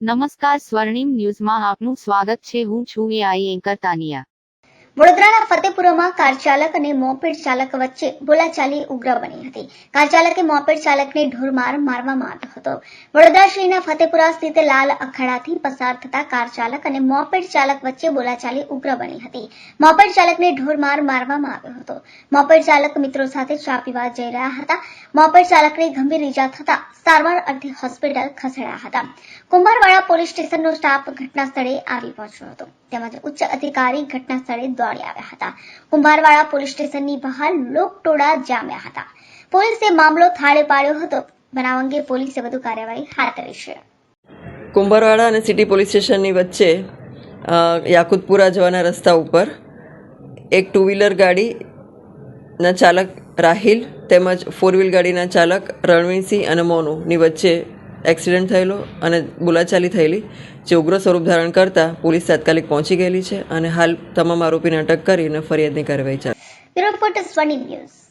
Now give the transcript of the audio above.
નમસ્કાર સ્વર્ણિમ ન્યૂઝમાં આપનું સ્વાગત છે. હું છું એઆઈ એન્કર તાનિયા. વડોદરાના ફતેપુરામાં કાર ચાલક અને મોપેડ ચાલક વચ્ચે બોલાચાલી ઉગ્ર બની હતી. કાર ચાલકે મોપેડ ચાલકને ઢોરમાર મારવામાં આવ્યો હતો. વડોદરા શહેરના ફતેપુરા સ્થિત લાલ અખાડાથી પસાર થતા કાર ચાલક અને મોપેડ ચાલક વચ્ચે બોલાચાલી ઉગ્ર બની હતી. મોપેડ ચાલકને ઢોરમાર મારવામાં આવ્યો હતો. મોપેડ ચાલક મિત્રો સાથે ચા પીવા જઈ રહ્યા હતા. મોપેડ ચાલકને ગંભીર ઈજા થતા સારવાર અર્થે હોસ્પિટલ ખસેડાયા હતા. કુંભારવાડા પોલીસ સ્ટેશનનો સ્ટાફ ઘટના સ્થળે આવી પહોંચ્યો હતો. તેમજ ઉચ્ચ અધિકારી ઘટના સ્થળે દોડી આવ્યા હતા. કુંભારવાડા પોલીસ સ્ટેશનની બહાર લોકટોળા જામ્યા હતા. પોલીસે મામલો થાળે પાડ્યો હતો. બનાવ અંગે પોલીસે વધુ કાર્યવાહી હાથ ધરી છે. કુંભારવાડા અને સિટી પોલીસ સ્ટેશનની વચ્ચે યાકુતપુરા જવાના રસ્તા ઉપર એક ટુ વ્હીલર ગાડીના ચાલક રાહિલ તેમજ ફોર વ્હીલ ગાડીના ચાલક રણવીરસિંહ અને મોનુની વચ્ચે એક્સિડન્ટ થયેલો અને બોલાચાલી થયેલી, જે ઉગ્ર સ્વરૂપ ધારણ કરતા પોલીસ તાત્કાલિક પહોંચી ગયેલી છે અને હાલ તમામ આરોપીને અટક કરીને ફરિયાદની કાર્યવાહી ચાલુ. ન્યૂઝ.